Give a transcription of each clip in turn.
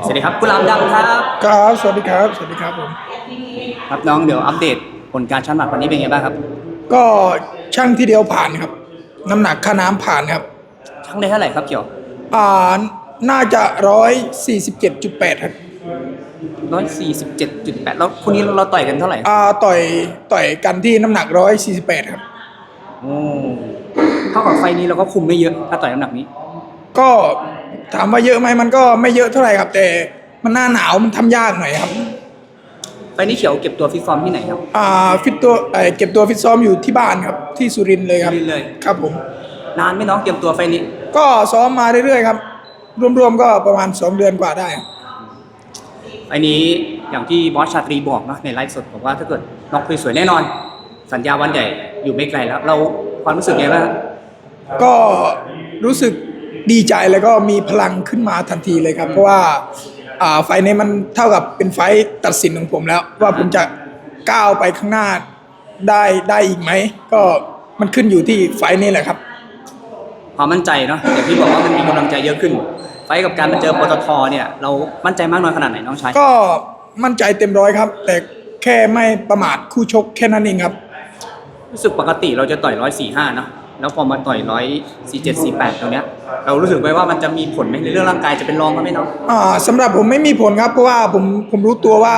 สวัสดีครับกุหลาบดำครับ ครับ สวัสดีครับ สวัสดีครับผม ครับน้องเดี๋ยวอัปเดตผลการชั่งน้ำหนักวันนี้เป็นไงบ้างครับ ก็ช่างที่เดียวผ่านครับ น้ำหนักค่าน้ำผ่านครับชั่งได้เท่าไหร่ครับเกี่ยวอ่าน่าจะร้อยสี่สิบเจ็ดจุดแปดครับร้อยสี่สิบเจ็ดจุดแปดแล้วคู่นี้เราต่อยกันเท่าไหร่อ่าต่อยต่อยกันที่น้ำหนักร้อยสี่สิบแปดครับโอ้เท่ากับไฟล์นี้เราก็คุมไม่เยอะถ้าต่อยน้ำหนักนี้ ก็ ถามว่าเยอะไหมมันก็ไม่เยอะเท่าไหร่ครับ แต่มันหน้าหนาวมันทำยากหน่อยครับไฟล์นี้เขียวเก็บตัวฟิตฟอร์มที่ไหนครับอ่าฟิตตัวเอ่อเก็บตัวฟิตซ้อมอยู่ที่บ้านครับ ที่สุรินทร์เลยครับสุรินทร์เลย ครับผม นานไหม่น้องเตรียมตัวไฟล์นี้ ก็ซ้อมมาเรื่อยๆครับ รวมๆก็ประมาณสองเดือนกว่าได้ครับไฟล์นี้อย่างที่บอสชาตรีบอกเนอะในไลฟ์สดบอกว่าถ้าเกิดน็อกสวยๆแน่นอน สัญญาวันใหญ่อยู่ไม่ไกลแล้ว เราความรู้สึกไงบ้างครับก็รู้สึก ดีใจแล้วก็มีพลังขึ้นมาทันทีเลยครับ เพราะว่าอ่าไฟล์นี้มันเท่ากับเป็นไฟล์ตัดสินของผมแล้ว ว่าผมจะก้าวไปข้างหน้าได้ได้อีกไหม ก็มันขึ้นอยู่ที่ไฟล์นี้แหละครับ ความมั่นใจเนาะอย่างที่บอกว่ามันมีกำลังใจเยอะขึ้น ไฟล์กับการมาเจอปตทเนี่ยเรามั่นใจมากน้อยขนาดไหนน้องชายก็มั่นใจเต็มร้อยครับ แต่แค่ไม่ประมาทคู่ชกแค่นั้นเองครับ รู้สึกปกติเราจะต่อยร้อยสี่ห้านะ แล้วพอมาต่อยร้อยสี่เจ็ดสี่แปดตรงเนี้ย เรารู้สึกไหมว่ามันจะมีผลไหมในเรื่องร่างกายจะเป็นรองกันไหมน้องอ่าสำหรับผมไม่มีผลครับเพราะว่าผมผมรู้ตัวว่า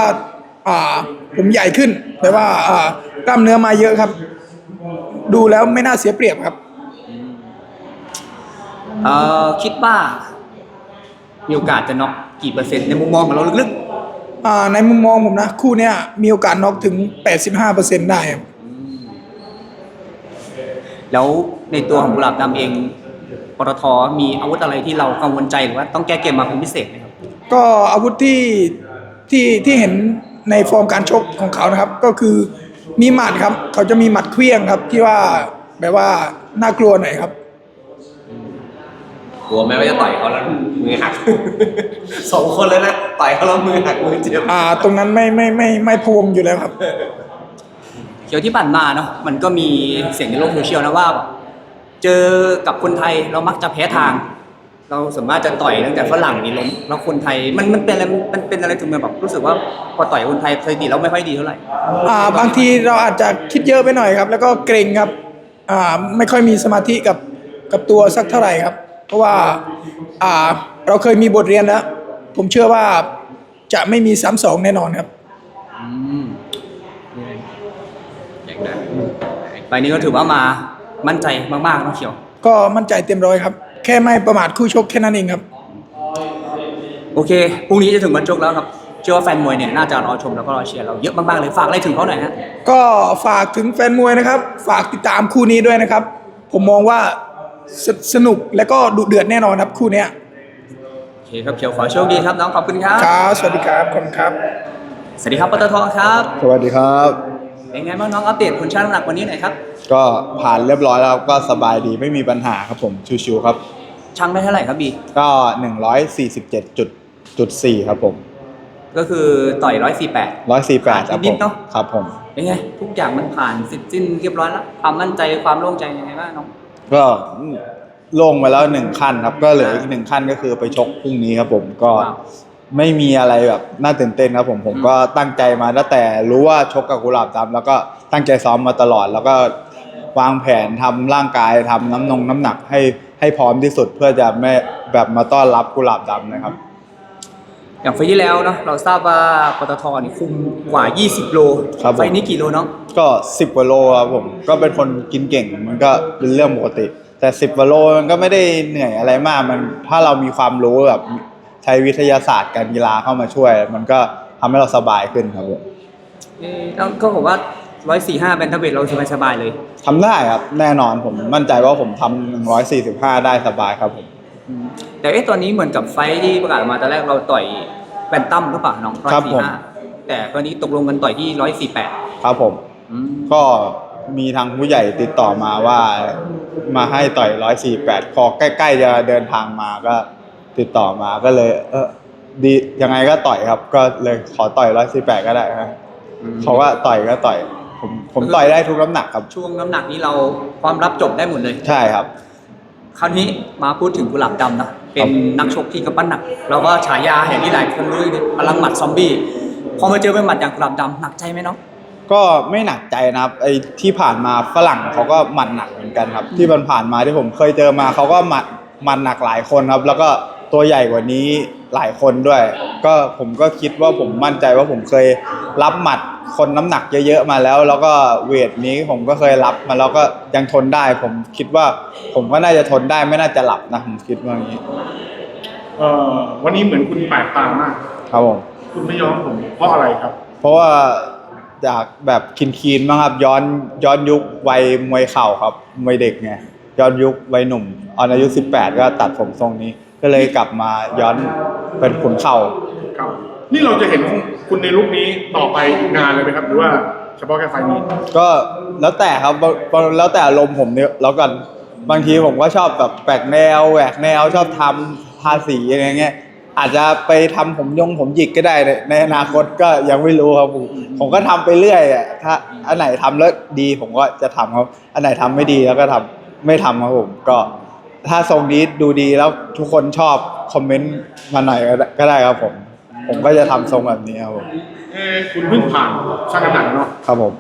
อ่าผมใหญ่ขึ้นแต่ว่าอ่ากล้ามเนื้อมาเยอะครับ ดูแล้วไม่น่าเสียเปรียบครับ เอ่อคิดว่ามีโอกาสจะน็อกกี่เปอร์เซ็นต์ในมุมมองของเราลึกอ่าในมุมมองผมนะ คู่เนี้ยมีโอกาสน็อกถึง 85%ได้ครับๆ แล้วในตัวของกุหลาบดำเองปตทมีอาวุธอะไรที่เรากังวลใจหรือว่าต้องแก้เกมมาเป็นพิเศษไหมครับก็อาวุธที่ที่ที่เห็นในฟอร์มการชกของเขานะครับ ก็คือมีหมัดครับ เขาจะมีหมัดเคลี้ยงครับ ที่ว่าแบบว่าน่ากลัวหน่อยครับกลัวไหมว่าจะต่อยเขาแล้วมือหัก สองคนเลยนะต่อยเขาแล้วมือหักมือเจ็บอ่า ตรงนั้นไม่ไม่ไม่ไม่พวงอยู่แล้วครับ เกี่ยวที่ผ่านมาเนาะมันก็มีเสียงในโลกโซเชียลนะว่า เจอกับคนไทยเรามักจะแพ้ทาง เราสามารถจะต่อยตั้งแต่ฝรั่งนี่ล้มแล้วคนไทยมันมันเป็นอะไรมันเป็นอะไรถึงแบบรู้สึกว่าพอต่อยคนไทยสถิติเราไม่ค่อยดีเท่าไหร่อ่าบางทีเราอาจจะคิดเยอะไปหน่อยครับ แล้วก็เกรงครับอ่าไม่ค่อยมีสมาธิกับกับตัวสักเท่าไหร่ครับ เพราะว่าอ่าเราเคยมีบทเรียนแล้ว ผมเชื่อว่าจะไม่มีซ้ำสองแน่นอนครับ อืม อย่างนั้น ไป นี้ก็ถือว่ามามั่นใจมากๆเนาะเขียว ก็มั่นใจเต็มร้อยครับ แค่ไม่ประมาทคู่ชกแค่นั้นเองครับ โอเคพรุ่งนี้จะถึงวันชกแล้วครับ เชื่อว่าแฟนมวยเนี่ยน่าจะรอชมแล้วก็รอเชียร์เราเยอะมากๆเลยฝากอะไรถึงเขาหน่อยฮะก็ฝากถึงแฟนมวยนะครับ ฝากติดตามคู่นี้ด้วยนะครับ ผมมองว่าสสนุกและก็ดุเดือดแน่นอนครับคู่เนี้ยโอเคครับเขียวขอโชคดีครับน้องขอบคุณครับครับสวัสดีครับขอบคุณครับ สวัสดีครับปตทครับ สวัสดีครับ เป็นไงบ้างน้องอัปเดตผลชั่งน้ำหนักวันนี้หน่อยครับ ก็ผ่านเรียบร้อยแล้วครับก็สบายดีไม่มีปัญหาครับผมชิวๆครับ ชั่งได้เท่าไหร่ครับบีก็ 147.4ครับผมก็คือต่อยร้อยสี่แปด148ครับนิผดมๆเนอะครับผมเป็นไงทุกอย่างมันผ่านเสร็จสิ้นเรียบร้อยแล้วความมั่นใจความโล่งใจยังไงบ้างน้องก็ลงมาแล้วหนึ่งขั้นครับ ก็เหลืออีกหนึ่งขั้นก็คือไปชกพรุ่งนี้ครับผมก็ว้าว ไม่มีอะไรแบบน่าตื่นเต้นครับผมผมอืมก็ตั้งใจมาตั้งแต่รู้ว่าชกกับกุหลาบดำแล้วก็ตั้งใจซ้อมมาตลอด แล้วก็วางแผนทำร่างกายทำน้ำนงน้ำหนักให้ให้พร้อมที่สุดเพื่อจะไม่แบบมาต้อนรับกุหลาบดำนะครับ อย่างไฟล์ที่แล้วเนาะเราทราบว่าปตทนี่คุมกว่า 20 โลครับผมไฟล์นี้กี่โลน้องก็สิบกว่าโลครับผมก็เป็นคนกินเก่งมันก็เป็นเรื่องปกติ แต่สิบกว่าโลมันก็ไม่ได้เหนื่อยอะไรมากมันถ้าเรามีความรู้แบบ ใช้วิทยาศาสตร์การกีฬาเข้ามาช่วย มันก็ทำให้เราสบายขึ้นครับผมเอ๊ะแล้วก็บอกว่า145เป็นทัพเวทเราสบายๆเลยทำได้ครับแน่นอนผมมั่นใจว่าผมทำหนึ่งร้อยสี่สิบห้าได้สบายครับผมอืมแต่เอ๊ะตอนนี้เหมือนกับไฟท์ที่ประกาศออกมาตอนแรกเราต่อยแบนตัมหรือเปล่าน้องร้อยครับสี่ผมห้าแต่ตอนนี้ตกลงกันต่อยที่ร้อยสี่แปดครับผมก็มีทางผู้ใหญ่ติดต่อมาว่ามาให้ต่อยร้อยสี่แปดพอใกล้ๆจะเดินทางมาก็ ติดต่อมาก็เลย เออดียังไงก็ต่อยครับ ก็เลยขอต่อยร้อยสี่แปดก็ได้ครับเขาว่าต่อยก็ต่อย ผมผมต่อยได้ทุกน้ำหนักครับ ช่วงน้ำหนักนี้เราความรับจบได้หมดเลย ใช่ครับ คราวนี้มาพูดถึงกุหลาบดำนะเป็นนักชกที่กำปั้นหนักแล้วก็ฉายาอย่างที่หลายคนรู้เลยพลังหมัดซอมบี้พอมาเจอเป็นหมัดอย่างกุหลาบดำหนักใจไหมน้องก็ไม่หนักใจนะครับไอ้ที่ผ่านมาฝรั่งเขาก็หมัดหนักเหมือนกันครับ ที่มันผ่านมาที่ผมเคยเจอมาเขาก็หมัดหมัดหนักหลายคนครับ แล้วก็ ตัวใหญ่กว่านี้หลายคนด้วย ก็ผมก็คิดว่าผมมั่นใจว่าผมเคยรับหมัดคนน้ำหนักเยอะๆมาแล้ว แล้วก็เวทนี้ผมก็เคยรับมาแล้วก็ยังทนได้ ผมคิดว่าผมก็น่าจะทนได้ไม่น่าจะหลับนะผมคิดว่าอย่างนี้ เอ่อวันนี้เหมือนคุณแปลกตามาก ครับผม คุณไม่ยอมผมเพราะอะไรครับ เพราะว่าจากแบบคินคีนๆบ้างครับย้อนย้อนยุควัยมวยเข่าครับมวยเด็กไงย้อนยุควัยหนุ่มตอนอายุ 18 ก็ตัดผมทรงนี้ ก็เลยกลับมาย้อนเป็นขุนเข่าครับ นี่เราจะเห็นคุณในลุคนี้ต่อไปอีกนานเลยไหมครับ หรือว่าเฉพาะแค่ไฟล์นี้ ก็แล้วแต่ครับบางแล้วแต่อารมณ์ผมเนี่ยแล้วกันบางทีผมก็ชอบแบบแปลกแนวแหวกแนวชอบทำทาสีอะไรเงี้ยอาจจะไปทำผมยงผมหยิกก็ได้ในในอนาคตก็ยังไม่รู้ครับผมผมก็ทำไปเรื่อยอะถ้าอันไหนทำแล้วดีผมก็จะทำครับ อันไหนทำไม่ดีแล้วก็ทำไม่ทำครับผมก็ ถ้าทรงนี้ดูดีแล้วทุกคนชอบคอมเมนต์มาหน่อยก็ได้ก็ได้ครับผม ผมก็จะทำทรงแบบนี้ครับผมเอ้คุณเพิ่งผ่านช่างน้ำหนักเนาะครับผม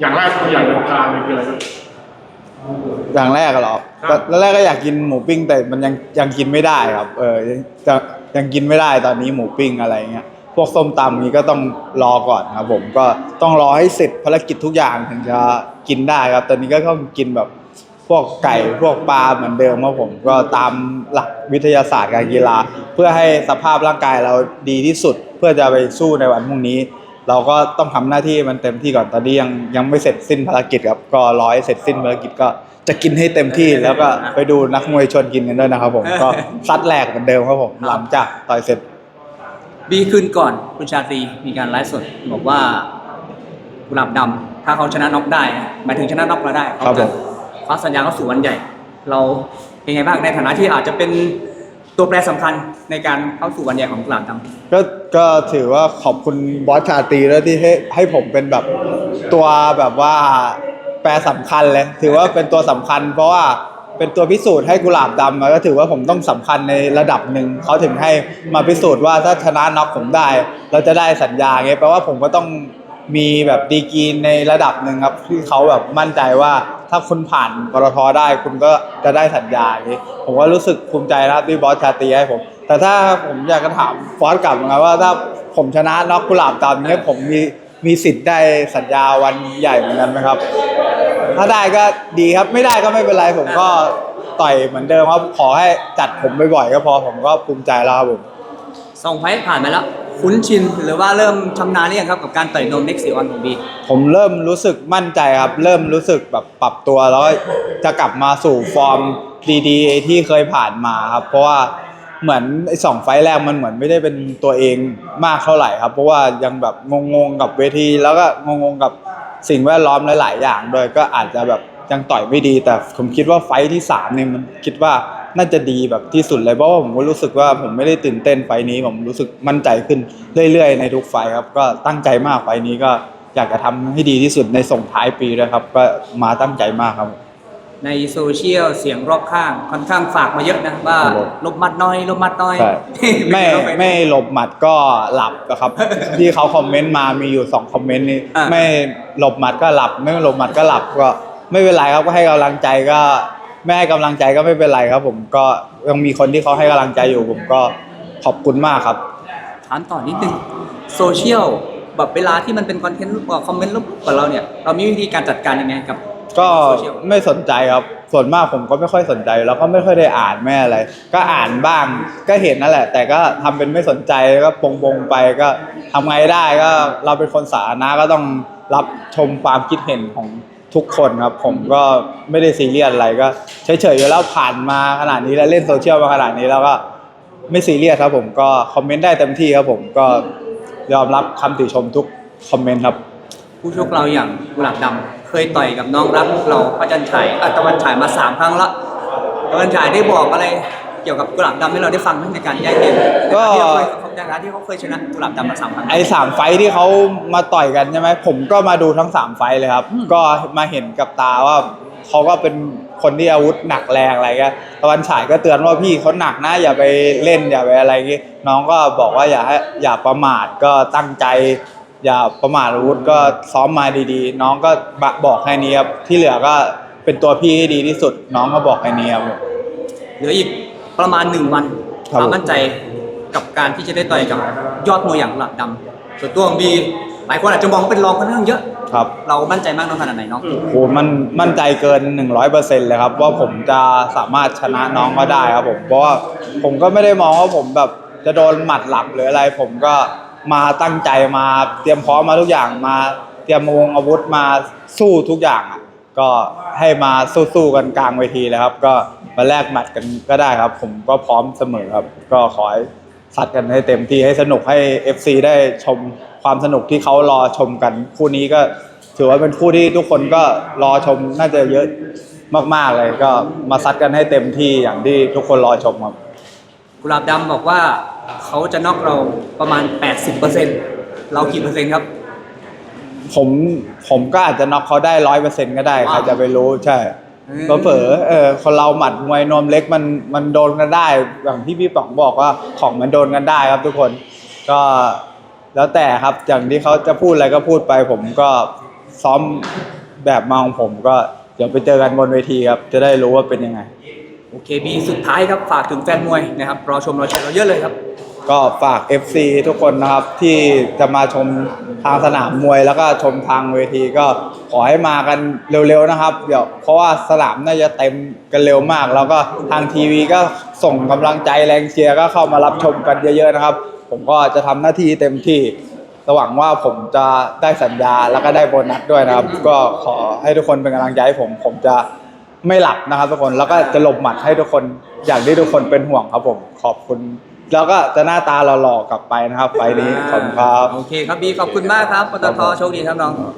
อย่างแรกคุณอยากจะทานเลยคืออะไรครับ อย่างแรกอะเหรอครับ ตอนแรกก็อยากกินหมูปิ้งแต่มันยังยังกินไม่ได้ครับ เออจะยังกินไม่ได้ตอนนี้หมูปิ้งอะไรเงี้ย พวกส้มตำนี้ก็ต้องรอก่อนครับผม ก็ต้องรอให้เสร็จภารกิจทุกอย่างถึงจะกินได้ครับ ตอนนี้ก็ต้องกินแบบ พวกไก่พวกปลาเหมือนเดิมครับผมก็ตามหลักวิทยาศาสตร์การกีฬา เพื่อให้สภาพร่างกายเราดีที่สุด เพื่อจะไปสู้ในวันพรุ่งนี้ เราก็ต้องทำหน้าที่มันเต็มที่ก่อนตอนนี้ยังยังไม่เสร็จสิ้นภารกิจครับก็รอให้เสร็จสิ้นภารกิจก็จะกินให้เต็มที่แล้วก็ไปดูนักมวยชวนกินกันด้วยนะครับผมก็ซัดแหลกเหมือนเดิมครับผมหลังจากต่อยเสร็จบีคืนก่อนคุณชาตรีมีการไลฟ์สดบอกว่ากุหลาบดำถ้าเขาชนะน็อกได้นะหมายถึงชนะน็อกเราได้เขาครับผจะ้าสัญญาเข้าสู่วันใหญ่ เราเป็นไงบ้างในฐานะที่อาจจะเป็นตัวแปรสำคัญในการเข้าสู่วันใหญ่ของกุหลาบดำก็ก็ถือว่าขอบคุณบอสชาตีแล้วที่ให้ให้ผมเป็นแบบตัวแบบว่าแปรสำคัญเลยถือว่าเป็นตัวสำคัญ เพราะว่าเป็นตัวพิสูจน์ให้กุหลาบดำมาก็ถือว่าผมต้องสำคัญในระดับหนึ่งเขาถึงให้มาพิสูจน์ว่าถ้าชนะน็อกผมได้ เราจะได้สัญญาไงแปลว่าผมก็ต้องมีแบบดีกรีในระดับหนึ่งครับที่เขาแบบมั่นใจว่า ถ้าคุณผ่านปตทได้คุณก็จะได้สัญญาอย่างนี้ผมก็รู้สึกภูมิใจนะครับที่บอสชาตรีให้ผม แต่ถ้าผมอยากจะถามฟอสกลับนะว่าถ้าผมชนะน็อกกุหลาบดำเนี่ยผมมีมีสิทธิ์ได้สัญญาวันใหญ่เหมือนกันไหมครับ ถ้าได้ก็ดีครับไม่ได้ก็ไม่เป็นไรผมก็ต่อยเหมือนเดิมครับขอให้จัดผมบ่อยๆก็พอผมก็ภูมิใจแล้วครับผมสองไฟต์ผ่านมาแล้ว คุ้นชินหรือว่าเริ่มชำนาญหรือยังครับกับการต่อยนมเน็กซี่ออนของบีผมเริ่มรู้สึกมั่นใจครับ เริ่มรู้สึกแบบปรับตัวแล้วจะกลับมาสู่ฟอร์มดีๆที่เคยผ่านมาครับ เพราะว่าเหมือนไอ้สองไฟล์แรกมันเหมือนไม่ได้เป็นตัวเองมากเท่าไหร่ครับ เพราะว่ายังแบบงงๆกับเวที แล้วก็งงๆกับสิ่งแวดล้อมหลายๆอย่างด้วยก็อาจจะแบบยังต่อยไม่ดี แต่ผมคิดว่าไฟล์ที่สามเนี่ยมันคิดว่า น่าจะดีแบบที่สุดเลยเพราะว่าผมก็รู้สึกว่าผมไม่ได้ตื่นเต้นไฟล์นี้ผมรู้สึกมั่นใจขึ้นเรื่อยๆในทุกไฟล์ครับก็ตั้งใจมากไฟล์นี้ก็อยากจะทำให้ดีที่สุดในส่งท้ายปีด้วยครับ ก็มาตั้งใจมากครับ ในโซเชียลเสียงรอบข้างค่อนข้างฝากมาเยอะนะว่าครับผมลบมัดน้อยลบมัดน้อยใช่ไม่เป็นรอบปไม่หลบหมัดก็หลับนะครับที่เขาคอมเมนต์มามีอยู่สองคอมเมนต์นี้อะไม่หลบหมัดก็หลับ ไม่หลบหมัดก็หลับก็ไม่เป็นไรครับก็ให้กำลังใจก็ ไม่ให้กำลังใจก็ไม่เป็นไรครับ ผมก็ยังมีคนที่เขาให้กำลังใจอยู่ ผมก็ขอบคุณมากครับ ถามต่อนิดนึงโซเชียลแบบเวลาที่มันเป็นคอนเทนต์คอมเมนต์ลบๆกับเราเนี่ย เรามีวิธีการจัดการยังไงกับก็โซเชียลไม่สนใจครับ ส่วนมากผมก็ไม่ค่อยสนใจ แล้วก็ไม่ค่อยได้อ่านไม่อะไร ก็อ่านบ้างก็เห็นนั่นแหละ แต่ก็ทำเป็นไม่สนใจก็ปงปงๆไปก็ทำไงได้ก็เราเป็นคนสาธารณะก็ต้องรับชมความคิดเห็นของ ทุกคนครับ ผมก็ไม่ได้ซีเรียสอะไรก็เฉยๆอยู่แล้วผ่านมาขนาดนี้แล้วเล่นโซเชียลมาขนาดนี้แล้วก็ไม่ซีเรียสครับผมก็คอมเมนต์ได้เต็มที่ครับผมก็ยอมรับคำติชมทุกคอมเมนต์ครับ ผู้ชกเราอย่างกุหลาบดำเคยต่อยกับน้องรักเราพระจันฉายอะตะวันฉายมาสามครั้งละตะวันฉายได้บอกอะไร เกี่ยวกับกุหลาบดำให้เราได้ฟังไหมในการแยกเกมก็ ที่เขาเคยในฐานะที่เขาเคยชนะกุหลาบดำมาสามครั้ง ไอ้สามไฟท์ที่เขามาต่อยกันใช่ไหมผมก็มาดูทั้งสามไฟท์เลยครับ อืม ก็มาเห็นกับตาว่าเขาก็เป็นคนที่อาวุธหนักแรงอะไรเงี้ยตะวันฉายก็เตือนว่าพี่เขาหนักนะอย่าไปเล่นอย่าไปอะไรเงี้ยน้องก็บอกว่าอย่าให้อย่าประมาทก็ตั้งใจ อย่าประมาทอาวุธก็ซ้อมมาดีๆ น้องก็บอกแค่นี้ครับที่เหลือก็เป็นตัวพี่ที่ดีที่สุด น้องก็บอกแค่นี้ครับผมเหลืออีก ประมาณหนึ่งวันครับความมั่นใจกับการที่จะได้ต่อยกับยอดมวยอย่างหลักดำส่วนตัวของบีหลายคนอาจจะมองว่าเป็นรองค่อนข้างเยอะ ครับเรามั่นใจมากน้อยขนาดไหนเนาะโหมันมั่นใจเกิน 100%เลยครับ ว่าผมจะสามารถชนะน้องก็ได้ครับผมเพราะว่าผมก็ไม่ได้มองว่าผมแบบจะโดนหมัดหลับหรืออะไร ผมก็มาตั้งใจมาเตรียมพร้อมมาทุกอย่างมา เตรียมวงอาวุธมาสู้ทุกอย่างอะ ก็ให้มาสู้ๆกันกลางเวทีเลยครับ ก็มาแลกหมัดกันก็ได้ครับ ผมก็พร้อมเสมอครับ ก็ขอให้สัดกันให้เต็มที่ให้สนุกให้ FC ได้ชมความสนุกที่เขารอชมกัน คู่นี้ก็ถือว่าเป็นคู่ที่ทุกคนก็รอชมน่าจะเยอะมากๆเลย ก็มาซัดกันให้เต็มที่อย่างที่ทุกคนรอชมครับ กุหลาบดำบอกว่าเขาจะน็อกเราประมาณ 80%เรากี่เปอร์เซ็นต์ครับ ผมผมก็อาจจะน็อกเขาได้ร้อยเปอร์เซ็นต์ก็ได้ใครว้าวจะไปรู้ใช่อืมก็เผลอๆเออคนเราหมัดมวยนวมเล็กมันมันโดนกันได้อย่างที่พี่ป๋องบอกว่าของมันโดนกันได้ครับทุกคนก็แล้วแต่ครับอย่างที่เขาจะพูดอะไรก็พูดไป ผมก็ซ้อมแบบมาของผมก็เดี๋ยวไปเจอกันบนเวทีครับ จะได้รู้ว่าเป็นยังไง โอเคบีสุดท้ายครับฝากถึงแฟนมวยนะครับรอชมรอเชียร์เราเยอะเลยครับ ก็ฝาก FC ทุกคนนะครับที่จะมาชม ทางสนามมวยแล้วก็ชมทางเวทีก็ขอให้มากันเร็วๆนะครับ เดี๋ยวเพราะว่าสนามน่าจะเต็มกันเร็วมาก แล้วก็ทางทีวีก็ส่งกำลังใจแรงเชียร์ก็เข้ามารับชมกันเยอะๆนะครับ ผมก็จะทำหน้าที่เต็มที่หวังว่าผมจะได้สัญญาแล้วก็ได้โบนัสด้วยนะครับ ก็ขอให้ทุกคนเป็นกำลังใจให้ผม ผมจะไม่หลับนะครับทุกคนแล้วก็จะหลบหมัดให้ทุกคนอย่างที่ทุกคนเป็นห่วงครับผมขอบคุณ แล้วก็จะหน้าตาหล่อๆกลับไปนะครับไฟล์นี้ขอบคุณครับ โอเคครับบีขอบคุณมากครับปตทโชคดีครับน้องครับ